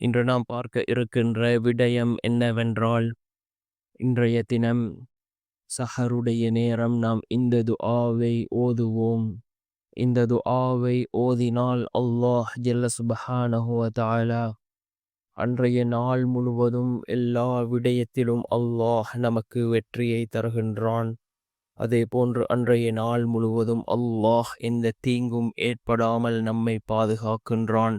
இன்று நாம் பார்க்க இருக்கின்ற விடயம் என்னவென்றால் இன்றைய தினம் சஹருடைய நேரம் நாம் இந்த துஆவை ஓதுவோம். இந்த துஆவை ஓதினால் அல்லாஹ் ஜல்ல சுபஹானஹு அன்றைய நாள் முழுவதும் எல்லா விடயத்திலும் அல்லாஹ் நமக்கு வெற்றியை தருகின்றான். அதே போன்று அன்றைய நாள் முழுவதும் அல்லாஹ் எந்த தீங்கும் ஏற்படாமல் நம்மை பாதுகாக்கின்றான்.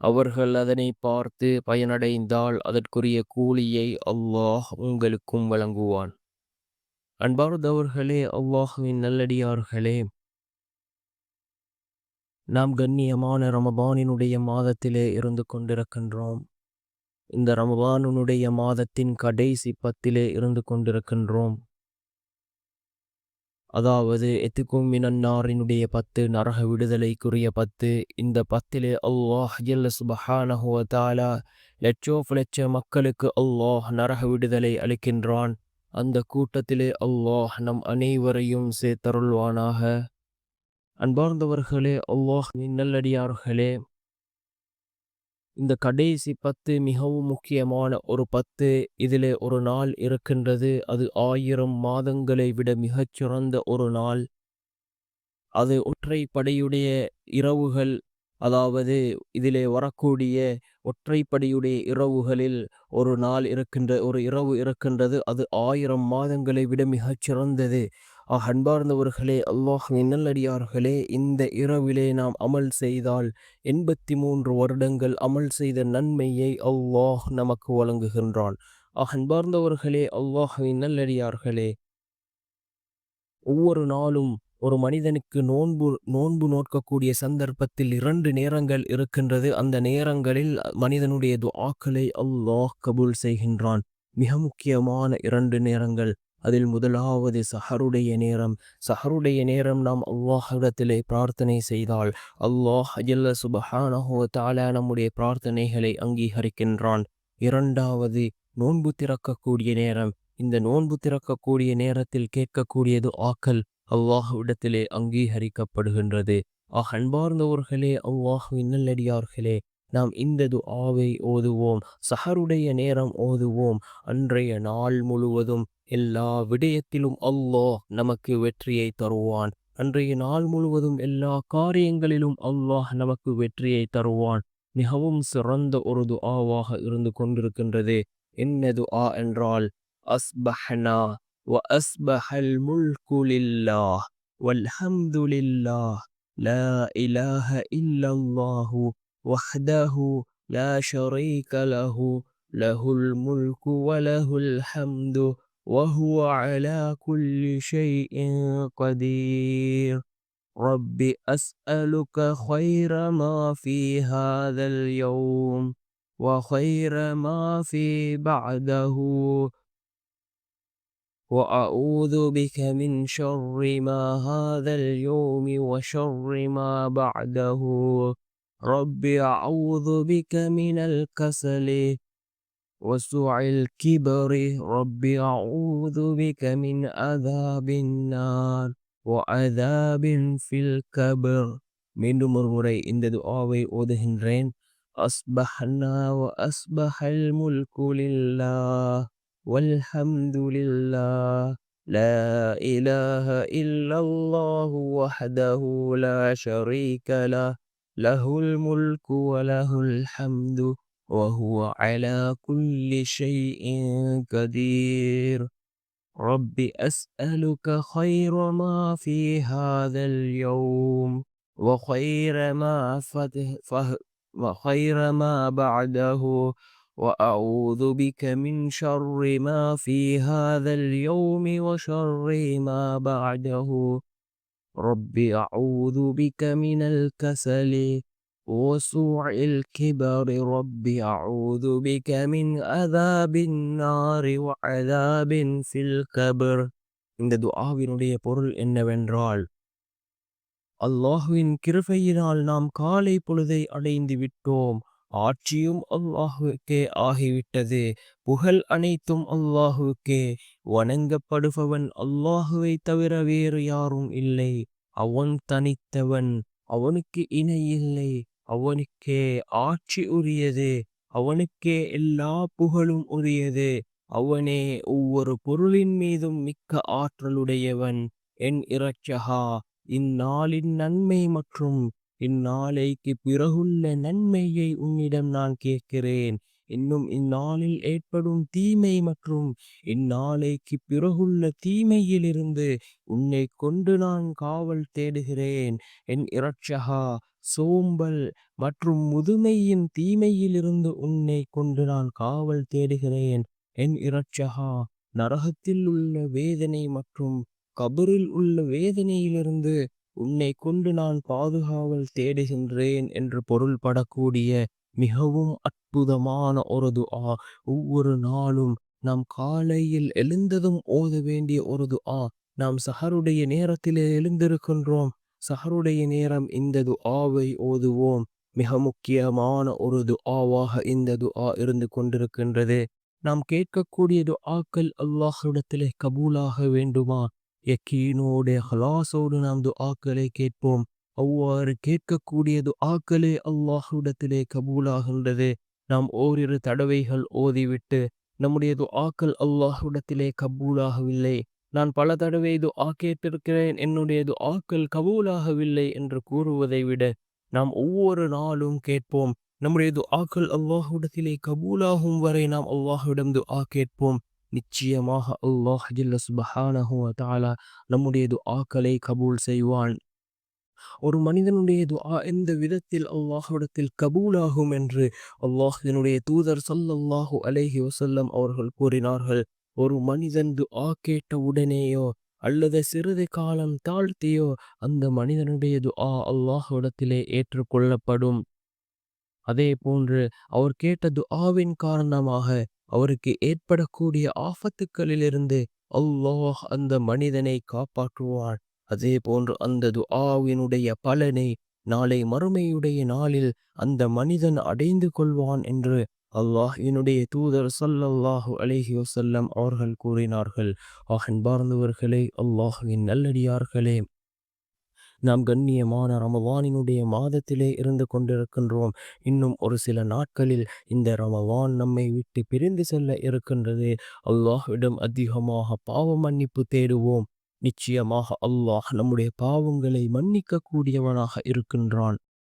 அவர்கள் அதனை பார்த்து பயனடைந்தால் அதற்குரிய கூலியை அல்லாஹ் உங்களுக்கும் வழங்குவான். அன்பார்ந்தவர்களே அல்லாஹுவின் நல்லடியார்களே நாம் கண்ணியமான ரமபானினுடைய மாதத்திலே இருந்து கொண்டிருக்கின்றோம். இந்த ரமபானுடைய மாதத்தின் கடைசி பத்திலே இருந்து கொண்டிருக்கின்றோம். அதாவது எத்துக்கும் மினன்னாரினுடைய பத்து நரக விடுதலைக்குரிய பத்து. இந்த பத்திலே அல்லாஹ் ஜல்ல சுபஹானஹு வ தஆலா லட்ச மக்களுக்கு அல்லாஹ் நரக விடுதலை அளிக்கின்றான். அந்த கூட்டத்திலே அல்லாஹ் நம் அனைவரையும் சேர்த்தருள்வானாக. அன்பார்ந்தவர்களே அல்லாஹ் நல்லடியார்களே இந்த கடைசி பத்து மிகவும் முக்கியமான ஒரு பத்து இதிலே ஒரு நாள் இருக்கின்றது. அது ஆயிரம் மாதங்களை விட மிகச்சிறந்த ஒரு நாள். அது ஒற்றைப்படையுடைய இரவுகள் அதாவது இதிலே வரக்கூடிய ஒற்றைப்படையுடைய இரவுகளில் ஒரு நாள் இருக்கின்ற ஒரு இரவு இருக்கின்றது. அது ஆயிரம் மாதங்களை விட மிகச்சிறந்தது அன்பார்ந்தவர்களே அல்லாஹ் நல்லடியார்களே இந்த இரவிலே நாம் அமல் செய்தால் எண்பத்தி மூன்று வருடங்கள் அமல் செய்த நன்மையை அல்லாஹ் நமக்கு வழங்குகின்றான். அன்பார்ந்தவர்களே அல்லாஹ் நல்லடியார்களே ஒவ்வொரு நாளும் ஒரு மனிதனுக்கு நோன்பு நோன்பு நோக்கக்கூடிய சந்தர்ப்பத்தில் இரண்டு நேரங்கள் இருக்கின்றது. அந்த நேரங்களில் மனிதனுடைய துஆக்களை அல்லாஹ் கபூல் செய்கின்றான். மிக முக்கியமான இரண்டு நேரங்கள் அதில் முதலாவது சஹருடைய நேரம். சஹருடைய நேரம் நாம் அல்லாஹிடத்திலே பிரார்த்தனை செய்தால் அல்லாஹ் அஜல்ல சுபஹானஹோ தாலா நம்முடைய பிரார்த்தனைகளை அங்கீகரிக்கின்றான். இரண்டாவது நோன்பு திறக்கக்கூடிய நேரம். இந்த நோன்பு திறக்கக்கூடிய நேரத்தில் கேட்கக்கூடியது ஆக்கல் அல்லாஹுவிடத்திலே அங்கீகரிக்கப்படுகின்றது. ஆஹ் அன்பார்ந்தவர்களே அல்லாஹுவின் நல்லடியார்களே நாம் இந்த துஆவை ஓதுவோம். சஹருடைய நேரம் ஓதுவோம். அன்றைய நாள் முழுவதும் எல்லா விடயத்திலும் அல்லாஹ் நமக்கு வெற்றியை தருவான். அன்றைய நாள் முழுவதும் எல்லா காரியங்களிலும் அல்லாஹ் நமக்கு வெற்றியை தருவான். மிகவும் சிறந்த ஒரு துஆவாக இருந்து கொண்டிருக்கின்றது. என்ன துஆ என்றால் அஸ்பஹனா வ அஸ்பஹல் முல்குலில்லா வல்ஹம்துலில்லா வல்ஹம்து லில்லாஹ் லா இலாஹ இல்லல்லாஹு வஹ்தஹு லா ஷரீக லஹு லஹுல் முல்கு வலஹுல் ஹம்து وهو على كل شيء قدير. رب أسألك خير ما في هذا اليوم وخير ما في بعده. وأعوذ بك من شر ما هذا اليوم وشر ما بعده. رب أعوذ بك من الكسل وسوع الكبر رب أعوذ بك من عذاب النار وعذاب في الكبر மீண்டும் ஒருமுறை إن துஆவை ஓதுகின்றேன். அஸ்பஹ்னா أصبحنا وأصبح الملك لله والحمد لله لا إله إلا الله وحده لا شريك له له الملك وله الحمد وهو على كل شيء قدير. رب أسألك خير ما في هذا اليوم وخير ما فه وخير ما بعده وأعوذ بك من شر ما في هذا اليوم وشر ما بعده. رب أعوذ بك من الكسل وسوء الكبر رب أعوذ بك من عذاب النار وعذاب في القبر இந்த துஆவினுடைய பொருள் என்னவென்றால் அல்லாஹுவின் கிருபையினால் நாம் காலை பொழுதை அடைந்து விட்டோம் ஆட்சியும் அல்லாஹுக்கே ஆகிவிட்டது புகழ் அனைத்தும் அல்லாஹுக்கே வணங்கப்படுபவன் அல்லாஹுவை தவிர வேறு யாரும் இல்லை அவன் தனித்தவன் அவனுக்கு இணை இல்லை அவனுக்கே ஆட்சி உரியது அவனுக்கே எல்லா புகழும் உரியது. அவனே ஒவ்வொரு பொருளின் மீதும் மிக்க ஆற்றலுடையவன். என் இரட்சகா இந்நாளின் நன்மை மற்றும் இந்நாளைக்கு பிறகுள்ள நன்மையை உன்னிடம் நான் கேட்கிறேன். இன்னும் இந்நாளில் ஏற்படும் தீமை மற்றும் இந்நாளைக்கு பிறகுள்ள தீமையிலிருந்து உன்னை கொண்டு நான் காவல் தேடுகிறேன். என் இரட்சகா சோம்பல் மற்றும் முதுமையின் தீமையிலிருந்து உன்னை கொண்டு நான் காவல் தேடுகிறேன். என் இரட்சகா நரகத்தில் உள்ள வேதனை மற்றும் கபரில் உள்ள வேதனையிலிருந்து உன்னை கொண்டு நான் பாதுகாவல் தேடுகின்றேன் என்று பொருள்படக்கூடிய மிகவும் அற்புதமான ஒரு துஆ ஒவ்வொரு நாளும் நாம் காலையில் எழுந்ததும் ஓத வேண்டிய ஒரு துஆ நாம் சஹருடைய நேரத்திலே எழுந்திருக்கின்றோம். சஹருடைய நேரம் இந்த துஆவை ஓதுவோம். மிக முக்கியமான ஒரு துஆவாக இந்த துஆ இருந்து கொண்டிருக்கின்றது. நாம் கேட்கக்கூடிய துஆக்கள் அல்லாஹ்விடத்திலே கபூலாக வேண்டுமா? யக்கீனோட ஹலாசோடு நாம் துஆக்களை கேட்போம். அவ்வாறு கேட்கக்கூடிய துஆக்களே அல்லாஹ்விடத்திலே கபூலாகின்றது. நாம் ஓரிரு தடவைகள் ஓதிவிட்டு நம்முடைய துஆக்கள் அல்லாஹ்விடத்திலே கபூலாகவில்லை. நான் பல தடவை துஆ கேட்டிருக்கிறேன் என்னுடைய துஆக்கள் கபூலாகவில்லை என்று கூறுவதை விட நாம் ஒவ்வொரு நாளும் கேட்போம் நம்முடைய துஆக்கள் அல்லாஹுடத்திலே கபூலாகும் வரை நாம் அல்லாஹுவிடம் துஆ கேட்போம். நிச்சயமாக அல்லாஹ் ஜில்ல சுபஹானஹு தாலா தஆலா நம்முடைய துஆக்களை கபூல் செய்வான். ஒரு மனிதனுடைய துஆ எந்த விதத்தில் அல்லாஹுடத்தில் கபூலாகும் என்று அல்லாஹினுடைய தூதர் சல்லல்லாஹு அலேஹி வசல்லம் அவர்கள் கூறினார்கள். ஒரு மனிதன் துஆ கேட்ட உடனேயோ அல்லது சிறிது காலம் தாழ்த்தியோ அந்த மனிதனுடைய துஆ அல்லாஹ்விடத்திலே ஏற்றுக்கொள்ளப்படும். அதே போன்று அவர் கேட்ட துஆவின் காரணமாக அவருக்கு ஏற்படக்கூடிய ஆபத்துக்களிலிருந்து அல்லாஹ் அந்த மனிதனை காப்பாற்றுவான். அதே போன்று அந்த துஆவினுடைய பலனை நாளை மறுமையுடைய நாளில் அந்த மனிதன் அடைந்து கொள்வான் என்று அல்லாஹினுடைய தூதர் சல்லல்லாஹு அலைஹி வசல்லம் அவர்கள் கூறினார்கள் அன்பார்ந்தவர்களே அல்லாஹுவின் நல்லடியார்களே நாம் கண்ணியமான ரமவானினுடைய மாதத்திலே இருந்து கொண்டிருக்கின்றோம். இன்னும் ஒரு சில நாட்களில் இந்த ரமவான் நம்மை விட்டு பிரிந்து செல்ல இருக்கின்றது. அல்லாஹ்விடம் அதிகமாக பாவ மன்னிப்பு தேடுவோம். நிச்சயமாக அல்லாஹ் நம்முடைய பாவங்களை மன்னிக்க கூடியவனாக இருக்கின்றான்.